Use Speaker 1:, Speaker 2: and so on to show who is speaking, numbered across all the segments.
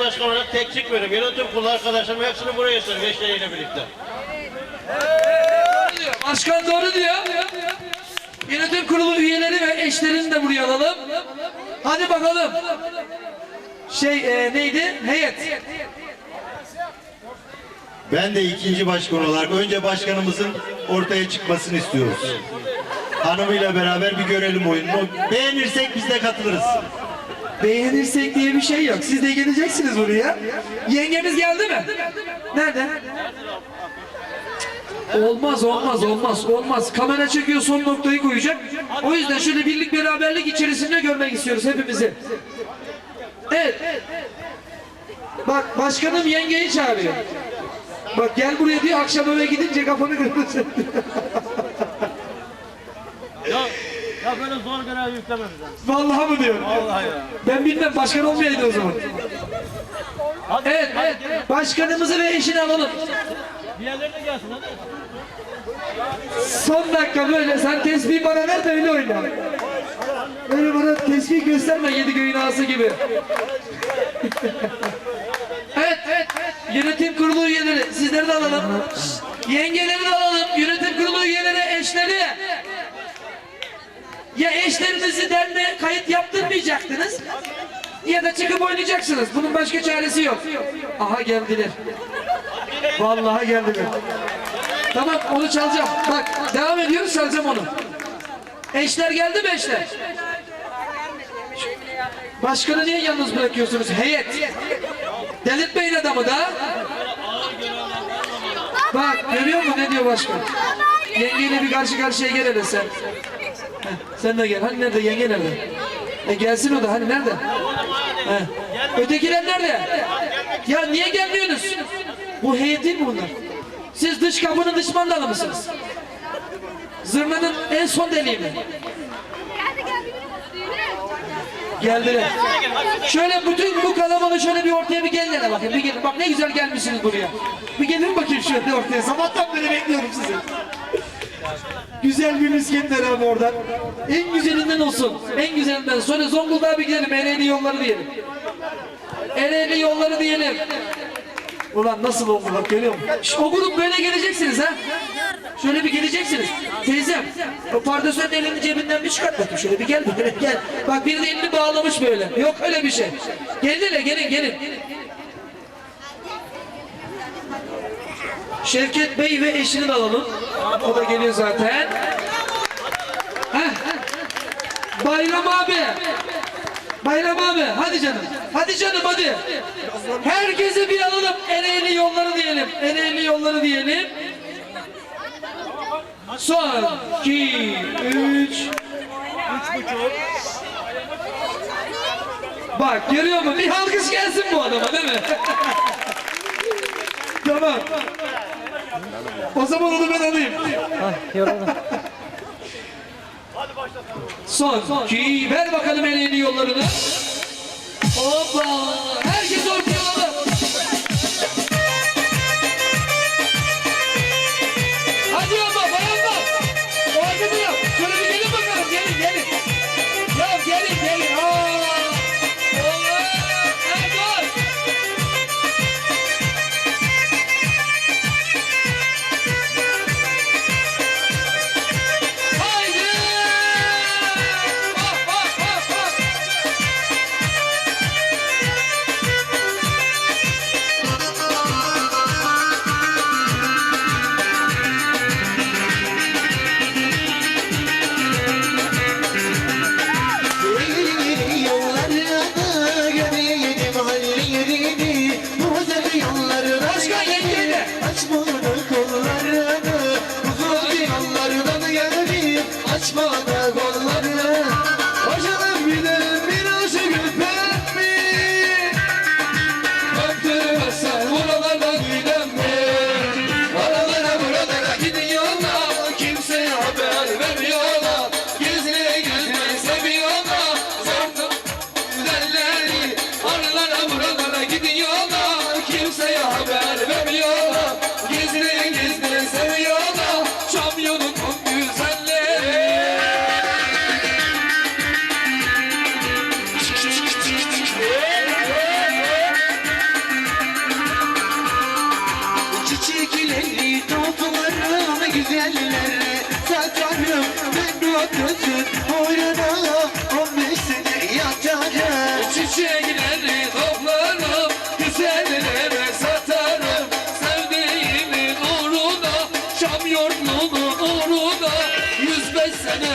Speaker 1: başkan olarak tek çıkmıyorum. Yönetim kurulu arkadaşlarım hepsini buraya isterim eşleriyle birlikte.
Speaker 2: Başkan doğru diyor. Yönetim kurulu üyeleri ve eşlerini de buraya alalım. Hadi bakalım. Şey e, neydi? Heyet.
Speaker 3: Ben de ikinci başkan olarak önce başkanımızın ortaya çıkmasını istiyoruz. Hanımıyla beraber bir görelim oyununu. Beğenirsek biz de katılırız.
Speaker 2: Beğenirsek diye bir şey yok. Siz de geleceksiniz buraya. Yengemiz geldi mi? Nerede? Olmaz olmaz olmaz olmaz. Kamera çekiyor son noktayı koyacak. O yüzden şöyle birlik beraberlik içerisinde görmek istiyoruz hepimizi. Evet. Bak başkanım yengeyi çağırıyor. Bak gel buraya diyor akşam eve gidince kafanı kırmışsın.
Speaker 1: Ya, böyle zor görev yüklemem
Speaker 2: Vallahi mı diyor?
Speaker 1: Vallahi ya.
Speaker 2: Ben bilmem başkan olmayaydı o zaman. Evet, evet. Başkanımızı ve eşini alalım.
Speaker 1: Diğerleri de gelsin hadi.
Speaker 2: Son dakika böyle sen tesbih bana ver de öyle oyna. Öyle bana tesbih gösterme yedi göğün ağası gibi. evet, evet. Yönetim kurulu üyeleri sizleri de alalım. Yengeleri de alalım. Yönetim kurulu üyeleri, eşleri. Ya eşlerinizi derneğe kayıt yaptırmayacaktınız ya da çıkıp oynayacaksınız. Bunun başka çaresi yok. Aha geldiler. Vallahi geldiler. Tamam onu çalacağım. Bak devam ediyoruz çalacağım onu. Eşler geldi mi eşler? Başkanı niye yalnız bırakıyorsunuz? Heyet. Delirtmeyin adamı da. Bak görüyor musun ne diyor başkan? Yengeyle bir karşı karşıya gel hele sen. Sen de gel. Hani nerede yenge nerede? E gelsin o da hani nerede? Heh. Ötekiler nerede? Ya niye gelmiyorsunuz? Bu heyet değil mi bunlar? Siz dış kapının dış mandalı mısınız? Zırnanın en son deliği mi? Geldiler. Şöyle bütün bu kalabalığı şöyle bir ortaya bir gelin bakayım. Bir gelin. Bak ne güzel gelmişsiniz buraya. Bir gelin bakayım şöyle ortaya. Sabahtan beri bekliyorum sizi. Güzel bir misket abi oradan. En güzelinden olsun. En güzelinden. Sonra Zonguldak'a bir gidelim. Ereğli yolları diyelim. Ereğli yolları diyelim. Ulan nasıl bak görüyor musun? Şş, o grup böyle geleceksiniz ha. Şöyle bir geleceksiniz. Teyzem, o pardesünün elini cebinden bir çıkart bakayım. Şöyle bir gel gel. Bak biri de elini bağlamış böyle. Yok öyle bir şey. Gelin hele gelin gelin. Şevket Bey ve eşini de alalım. O da geliyor zaten. Heh. Bayram abi. Bayram abi hadi canım. Hadi canım hadi. Herkese bir alalım. Ereğli yolları diyelim. Ereğli yolları diyelim. Son, iki, üç. Bak görüyor musun? Bir alkış gelsin bu adama değil mi? tamam. O zaman onu ben alayım. Son, iki, ver bakalım eleğini yollarını. Hoppa! Herkes ortaya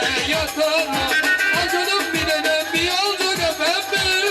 Speaker 4: sene yatarım
Speaker 2: Acanım bilene bir yolcu Öptürmesem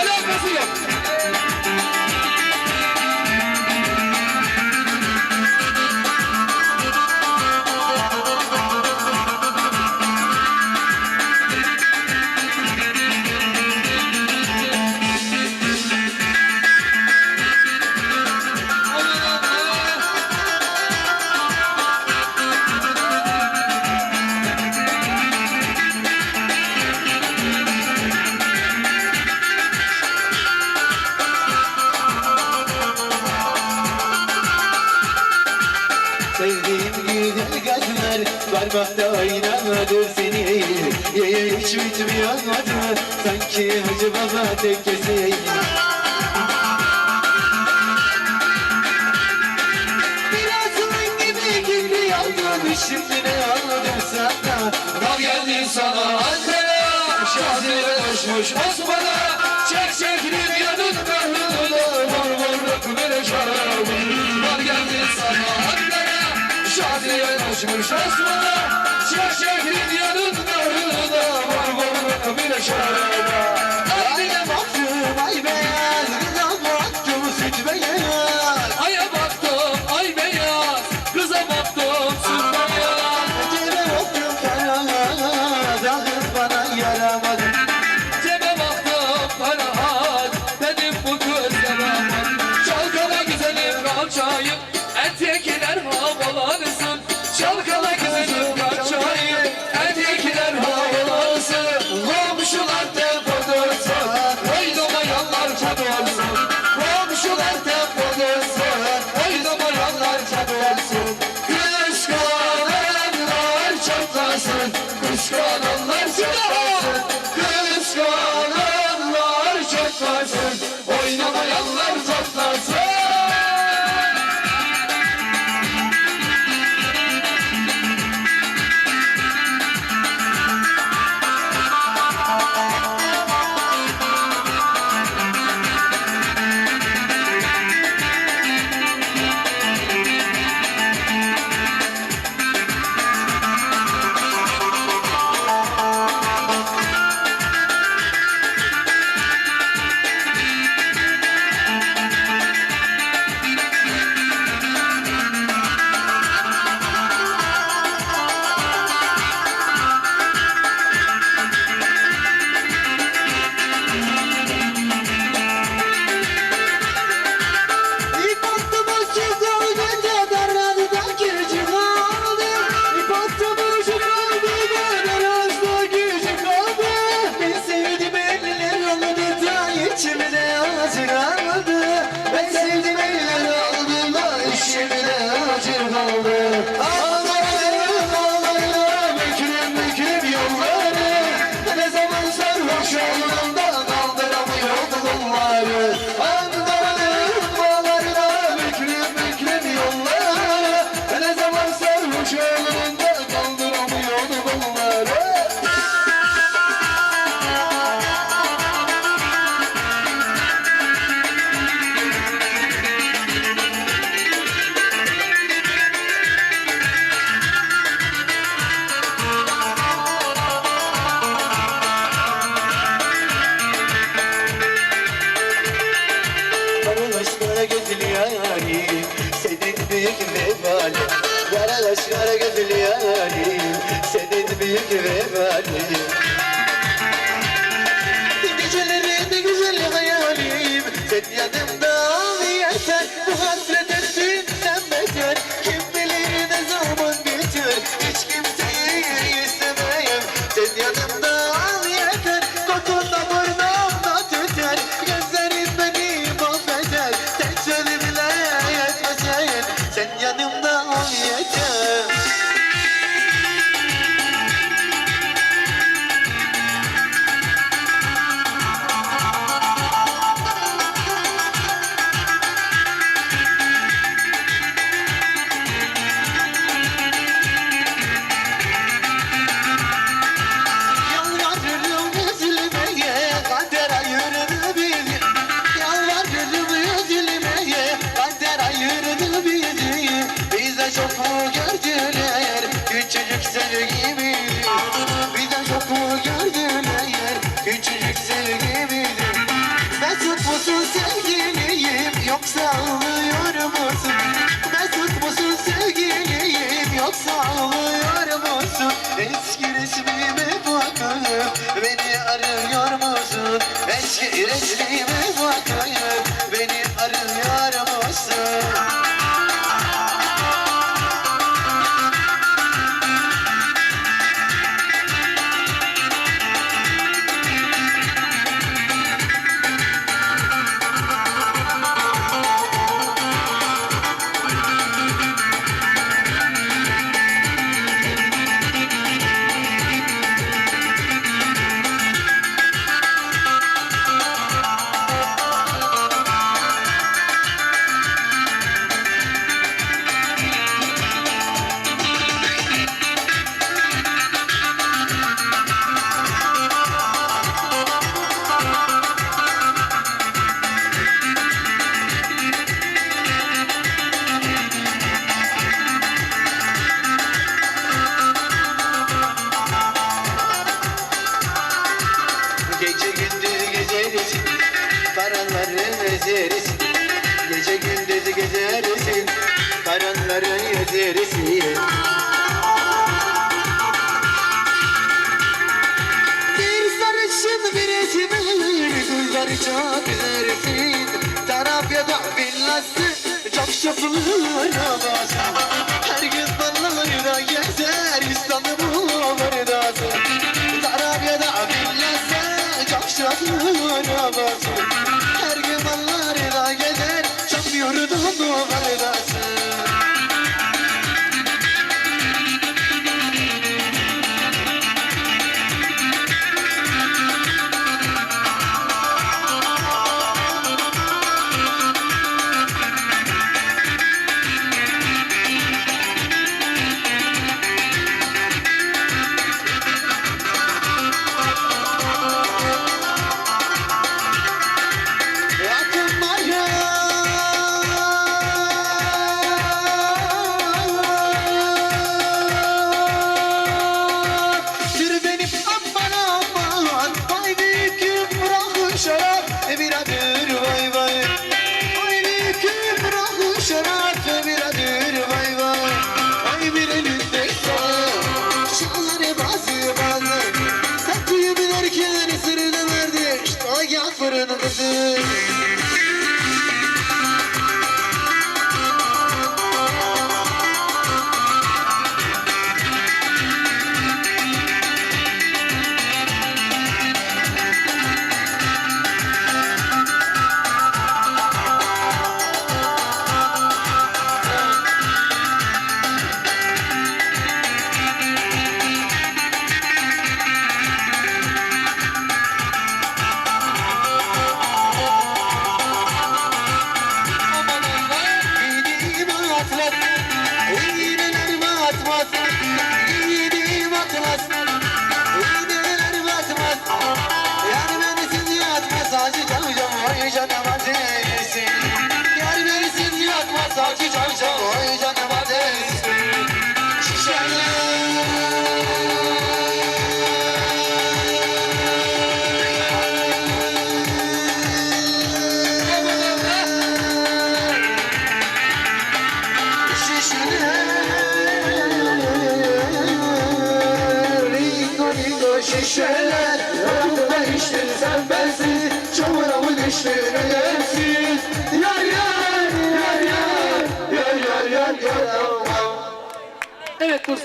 Speaker 4: অনেক বেশি parmağında aynadır seni. Yeye hiç bitmiyor anlatma Sanki Hacı Baba tekkesi Birazın gibi kirli Şimdi ne anladım sana?
Speaker 2: Rav geldim sana Ankara. Şahzine koşmuş Osman'a. Çek çek rüzgarın kahrını Açmış asmana, şaşırdı yanın darına, var var bir şarkı. çatlasın. Kıskananlar
Speaker 4: vermeli Geceleri de güzel hayalim. Sen yanımda yeter Bu hasret üstünden beter. Kim bilir ne zaman geçer Hiç kimseyi istemeyim Sen yanımda yeter Kokundan yes, yes.
Speaker 2: ভালোবাসি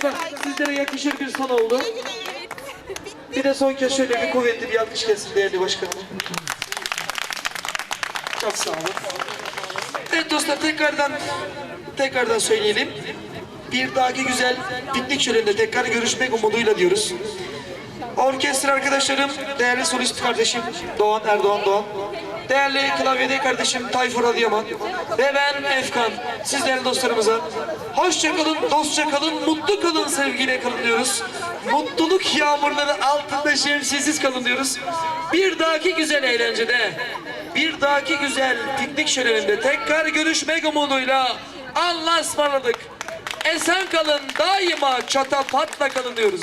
Speaker 2: Dostlar sizlere yakışır bir son oldu. Bir de son kez şöyle bir kuvvetli bir alkış gelsin değerli başkanım. Çok sağ olun. Evet dostlar tekrardan tekrardan söyleyelim. Bir dahaki güzel piknik şöleninde tekrar görüşmek umuduyla diyoruz. Orkestra arkadaşlarım, değerli solist kardeşim Doğan Erdoğan Doğan, değerli klavyede kardeşim Tayfur Adıyaman ve ben Efkan. Sizler dostlarımıza hoşça kalın, dostça kalın, mutlu kalın, sevgiyle kalın diyoruz. Mutluluk yağmurları altında şemsiyesiz kalın diyoruz. Bir dahaki güzel eğlencede, bir dahaki güzel piknik şöleninde tekrar görüşmek umuduyla Allah'a ısmarladık. Esen kalın, daima çatapatla kalın diyoruz.